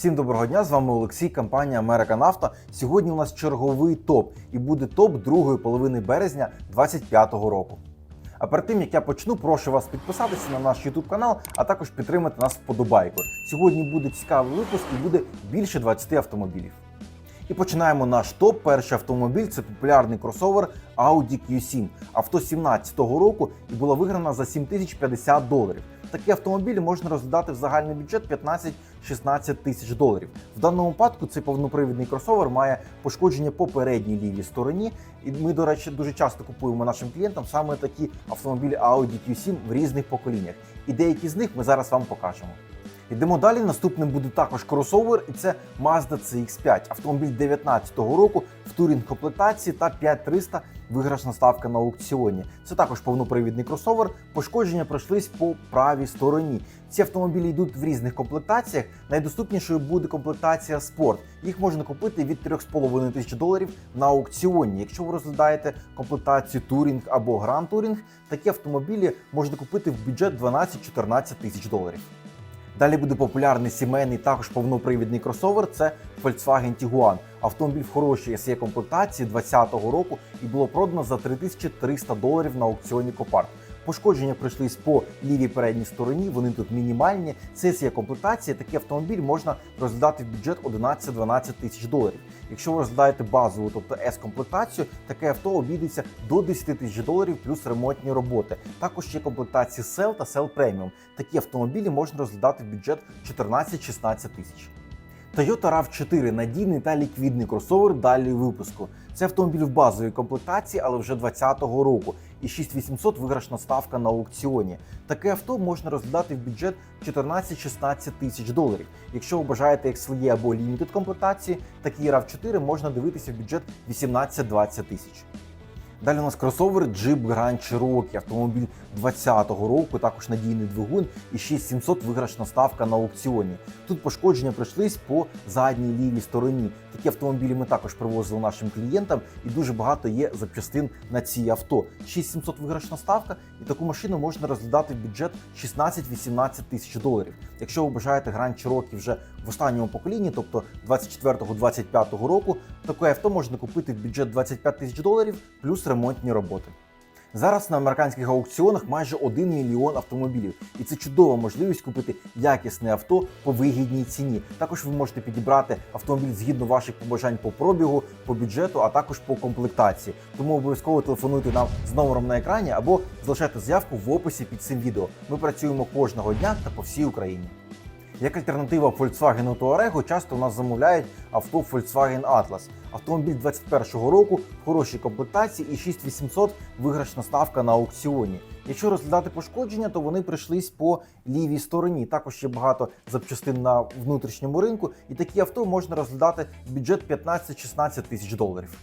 Всім доброго дня! З вами Олексій, компанія Американ Авто. Сьогодні у нас черговий топ, і буде топ другої половини березня 2025 року. А перед тим як я почну, прошу вас підписатися на наш YouTube канал, а також підтримати нас вподобайкою. Сьогодні буде цікавий випуск і буде більше 20 автомобілів. І починаємо наш топ. Перший автомобіль це популярний кросовер Audi Q7. Авто 17-го року і була виграна за 7050 доларів. Такі автомобілі можна розглядати в загальний бюджет 15-16 тисяч доларів. В даному випадку цей повнопривідний кросовер має пошкодження по передній лівій стороні. І ми, до речі, дуже часто купуємо нашим клієнтам саме такі автомобілі Audi Q7 в різних поколіннях. І деякі з них ми зараз вам покажемо. Йдемо далі. Наступним буде також кросовер, і це Mazda CX5. Автомобіль 19-го року в турінг комплектації та 5300 виграшна ставка на аукціоні. Це також повнопривідний кросовер. Пошкодження пройшлись по правій стороні. Ці автомобілі йдуть в різних комплектаціях. Найдоступнішою буде комплектація спорт. Їх можна купити від 3,5 тисяч доларів на аукціоні. Якщо ви розглядаєте комплектацію Touring або Grand Touring, такі автомобілі можна купити в бюджет 12-14 тисяч доларів. Далі буде популярний сімейний, також повнопривідний кросовер. Це Volkswagen Tiguan. Автомобіль в хорошій SE комплектації 2020 року і було продано за 3300 доларів на аукціоні Copart. Пошкодження прийшлись по лівій передній стороні. Вони тут мінімальні. Це SE комплектація. Такий автомобіль можна розглядати в бюджет 11-12 тисяч доларів. Якщо ви розглядаєте базову, тобто S-комплектацію, таке авто обійдеться до 10 тисяч доларів плюс ремонтні роботи. Також є комплектації Cell та Cell Premium. Такі автомобілі можна розглядати в бюджет 14-16 тисяч. Toyota RAV4 надійний та ліквідний кросовер далі випуску. Це автомобіль в базовій комплектації, але вже 2020 року. І 6800 виграшна ставка на аукціоні. Таке авто можна розглядати в бюджет 14-16 тисяч доларів. Якщо ви бажаєте XLE або Limited комплектації, такий RAV4 можна дивитися в бюджет 18-20 тисяч. Далі у нас кросовер Jeep Grand Cherokee, автомобіль 2020 року, також надійний двигун і 6700 виграшна ставка на аукціоні. Тут пошкодження прийшлись по задній лівій стороні. Такі автомобілі ми також привозили нашим клієнтам, і дуже багато є запчастин на ці авто. 6700 виграшна ставка, і таку машину можна розглядати в бюджет 16-18 тисяч доларів. Якщо ви бажаєте Grand Cherokee вже в останньому поколінні, тобто 24-25 року, таке авто можна купити в бюджет 25 тисяч доларів плюс ремонтні роботи. Зараз на американських аукціонах майже 1 мільйон автомобілів, і це чудова можливість купити якісне авто по вигідній ціні. Також ви можете підібрати автомобіль згідно ваших побажань по пробігу, по бюджету, а також по комплектації. Тому обов'язково телефонуйте нам з номером на екрані або залишайте заявку в описі під цим відео. Ми працюємо кожного дня та по всій Україні. Як альтернатива Volkswagen Touareg часто у нас замовляють авто Volkswagen Atlas. Автомобіль 21-го року в хорошій комплектації і 6800 виграшна ставка на аукціоні. Якщо розглядати пошкодження, то вони прийшлись по лівій стороні. Також є багато запчастин на внутрішньому ринку, і такі авто можна розглядати в бюджет 15-16 тисяч доларів.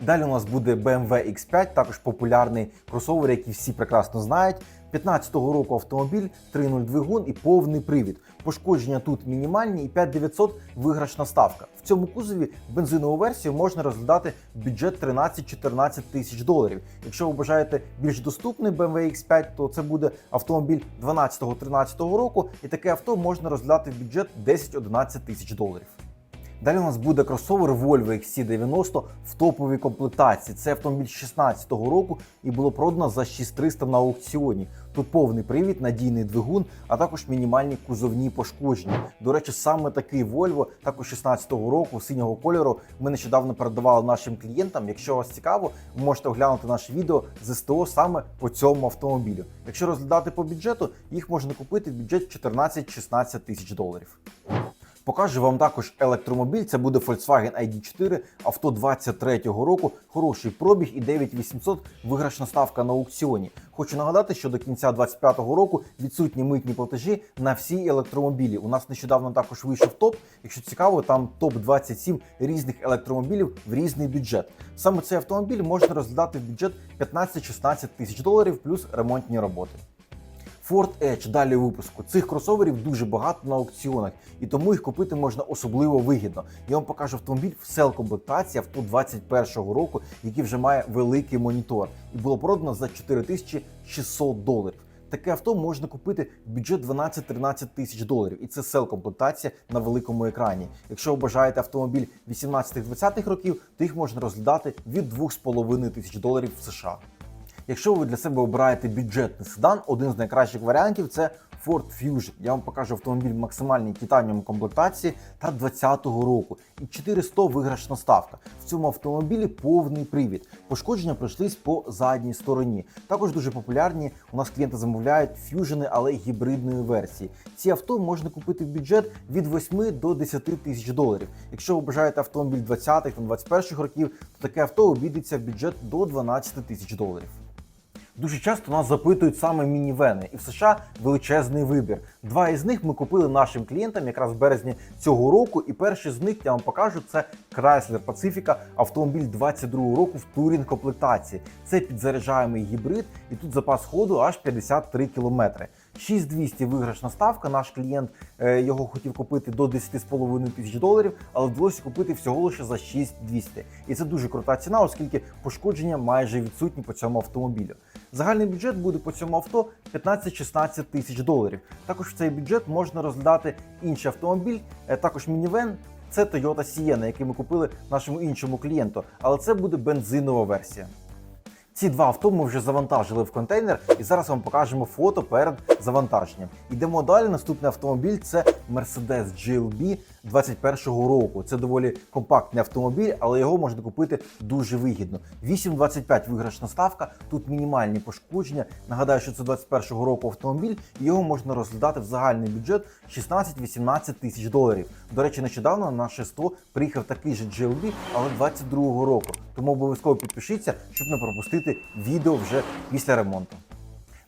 Далі у нас буде BMW X5, також популярний кросовер, який всі прекрасно знають. 15-го року автомобіль, 3.0 двигун і повний привід. Пошкодження тут мінімальні і 5900 виграшна ставка. В цьому кузові бензинову версію можна розглядати бюджет 13-14 тисяч доларів. Якщо ви бажаєте більш доступний BMW X5, то це буде автомобіль 12-13 року, і таке авто можна розглядати в бюджет 10-11 тисяч доларів. Далі у нас буде кросовер Volvo XC90 в топовій комплектації. Це автомобіль 2016 року і було продано за 6300 на аукціоні. Тут повний привід, надійний двигун, а також мінімальні кузовні пошкодження. До речі, саме такий Volvo, також 16 року, синього кольору, ми нещодавно передавали нашим клієнтам. Якщо вас цікаво, ви можете оглянути наше відео з СТО саме по цьому автомобілю. Якщо розглядати по бюджету, їх можна купити в бюджет 14-16 тисяч доларів. Покажу вам також електромобіль. Це буде Volkswagen ID4, авто 23-го року, хороший пробіг і 9800 виграшна ставка на аукціоні. Хочу нагадати, що до кінця 25-го року відсутні митні платежі на всі електромобілі. У нас нещодавно також вийшов топ. Якщо цікаво, там топ 27 різних електромобілів в різний бюджет. Саме цей автомобіль можна розглядати в бюджет 15-16 тисяч доларів плюс ремонтні роботи. Ford Edge далі випуску. Цих кросоверів дуже багато на аукціонах, і тому їх купити можна особливо вигідно. Я вам покажу автомобіль в сел комплектації авто 21-го року, який вже має великий монітор, і було продано за 4600 доларів. таке авто можна купити в бюджет 12-13 тисяч доларів, і це сел комплектація на великому екрані. Якщо ви бажаєте автомобіль 18-20 років, то їх можна розглядати від 2,5 тисяч доларів в США. Якщо ви для себе обираєте бюджетний седан, один з найкращих варіантів це Ford Fusion. Я вам покажу автомобіль в максимальній титаніум комплектації та 20-го року. І 400 виграшна ставка. В цьому автомобілі повний привід. Пошкодження пройшлись по задній стороні. Також дуже популярні у нас клієнти замовляють ф'южени, але гібридної версії. Ці авто можна купити в бюджет від 8 до 10 тисяч доларів. Якщо ви бажаєте автомобіль 20-х та 21-х років, то таке авто обійдеться в бюджет до 12 тисяч доларів. Дуже часто нас запитують саме мінівени, і в США величезний вибір. Два із них ми купили нашим клієнтам якраз в березні цього року. І перший з них я вам покажу це Chrysler Pacifica, автомобіль 22 року в турінг комплектації. Це підзаряджаємий гібрид, і тут запас ходу аж 53 кілометри. 6200 виграшна ставка. Наш клієнт е, його хотів купити до 10,5 тисяч доларів, але вдалося купити всього лише за 6200. І це дуже крута ціна, оскільки пошкодження майже відсутні по цьому автомобілю. Загальний бюджет буде по цьому авто 15-16 тисяч доларів. Також в цей бюджет можна розглядати інший автомобіль, е, також мінівен. Це Toyota Sienna, який ми купили нашому іншому клієнту, але це буде бензинова версія. Ці два авто ми вже завантажили в контейнер, і зараз вам покажемо фото перед завантаженням. Йдемо далі. Наступний автомобіль це Mercedes GLB 21-го року. Це доволі компактний автомобіль, але його можна купити дуже вигідно. 8,25 виграшна ставка. Тут мінімальні пошкодження. Нагадаю, що це 21-го року автомобіль, і його можна розглядати в загальний бюджет 16-18 тисяч доларів. До речі, нещодавно на наше 100 приїхав такий же GLB, але 22-го року. Тому обов'язково підпишіться, щоб не пропустити відео вже після ремонту.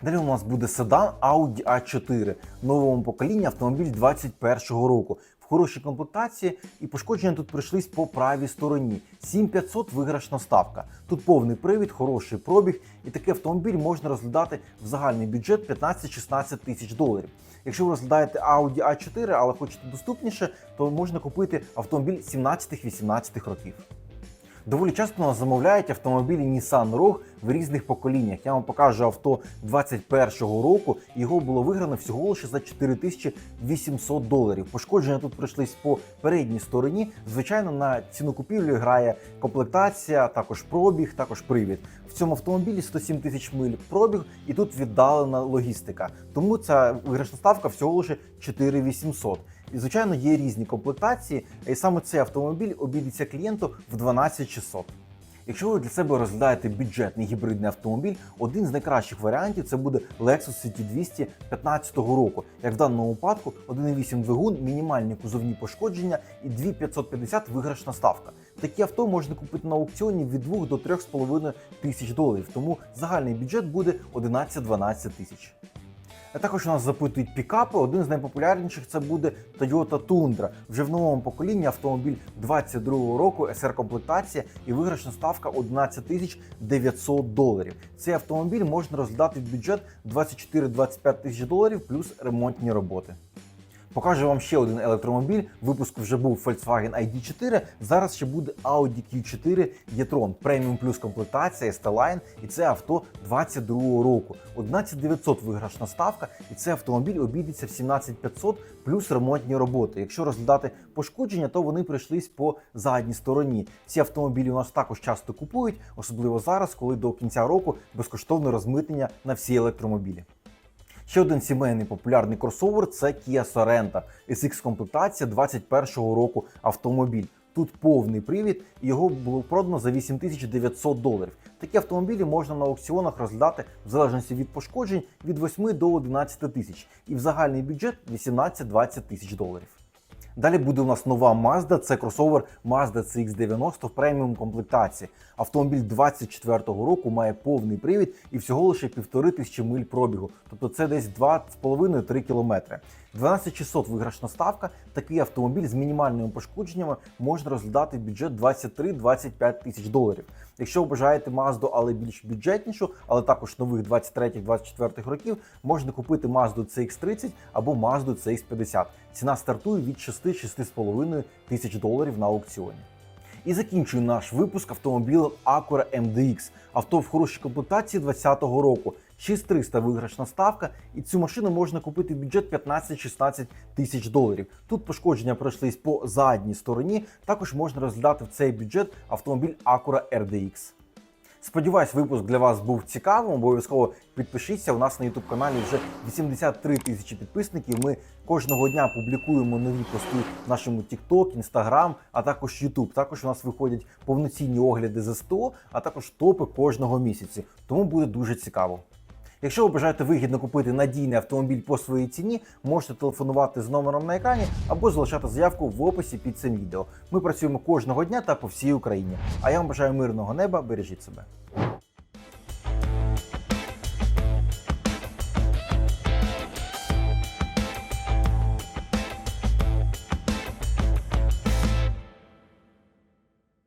Далі у нас буде седан Audi A4 новому покоління автомобіль 21-го року. В хорошій комплектації і пошкодження тут прийшлись по правій стороні. 7500 виграшна ставка. Тут повний привід, хороший пробіг, і такий автомобіль можна розглядати в загальний бюджет 15-16 тисяч доларів. Якщо ви розглядаєте Audi A4, але хочете доступніше, то можна купити автомобіль 17-18 років. Доволі часто нас замовляють автомобілі Nissan Rogue в різних поколіннях. Я вам покажу авто 21-го року. Його було виграно всього лише за 4800 доларів. Пошкодження тут прийшлись по передній стороні. Звичайно, на ціну купівлі грає комплектація, також пробіг, також привід. В цьому автомобілі 107 тисяч миль пробіг, і тут віддалена логістика. Тому ця виграшна ставка всього лише 4800. І, звичайно, є різні комплектації, і саме цей автомобіль обійдеться клієнту в 12600. Якщо ви для себе розглядаєте бюджетний гібридний автомобіль, один з найкращих варіантів це буде Lexus CT200 15 року. Як в даному випадку 1,8 двигун, мінімальні кузовні пошкодження і 2550 виграшна ставка. Такі авто можна купити на аукціоні від 2 до 3,5 тисяч доларів, тому загальний бюджет буде 11-12 тисяч. Також у нас запитують пікапи. Один з найпопулярніших це буде Toyota Tundra. Вже в новому поколінні автомобіль 22-го року, SR комплектація і виграшна ставка 11 тисяч 900 доларів. Цей автомобіль можна розглядати в бюджет 24-25 тисяч доларів плюс ремонтні роботи. Покажу вам ще один електромобіль. Випуск вже був Volkswagen ID4. Зараз ще буде Audi Q4 e-tron преміум плюс комплектація ST-Line. І це авто 22-го року. 11900 виграшна ставка, і це автомобіль обійдеться в 17500 плюс ремонтні роботи. Якщо розглядати пошкодження, то вони прийшлись по задній стороні. Ці автомобілі у нас також часто купують, особливо зараз, коли до кінця року безкоштовне розмитнення на всі електромобілі. Ще один сімейний популярний кросовер це Kia Sorento. SX комплектація 21-го року автомобіль. Тут повний привід, і його було продано за 8900 доларів. Такі автомобілі можна на аукціонах розглядати в залежності від пошкоджень від 8 до 11 тисяч, і в загальний бюджет 18-20 тисяч доларів. Далі буде у нас нова Mazda, це кросовер Mazda CX-90 в преміум комплектації. Автомобіль 24-го року має повний привід і всього лише півтори тисячі миль пробігу, тобто це десь 2,5-3 кілометри. 12600 виграшна ставка. Такий автомобіль з мінімальними пошкодженнями можна розглядати в бюджет 23-25 тисяч доларів. Якщо ви бажаєте Mazda, але більш бюджетнішу, але також нових 23-24 років, можна купити Mazda CX-30 або Mazda CX-50. Ціна стартує від 6-6,5 тисяч доларів на аукціоні. І закінчую наш випуск автомобілем Acura MDX. Авто в хорошій комплектації 2020 року. 6300 виграшна ставка, і цю машину можна купити в бюджет 15-16 тисяч доларів. Тут пошкодження пройшлись по задній стороні. Також можна розглядати в цей бюджет автомобіль Acura RDX. Сподіваюсь, випуск для вас був цікавим. Обов'язково підпишіться. У нас на YouTube каналі вже 83 тисячі підписників. Ми кожного дня публікуємо нові пости в нашому TikTok, Instagram, а також YouTube. Також у нас виходять повноцінні огляди за 100, а також топи кожного місяці. Тому буде дуже цікаво. Якщо ви бажаєте вигідно купити надійний автомобіль по своїй ціні, можете телефонувати з номером на екрані або залишати заявку в описі під цим відео. Ми працюємо кожного дня та по всій Україні. А я вам бажаю мирного неба, бережіть себе.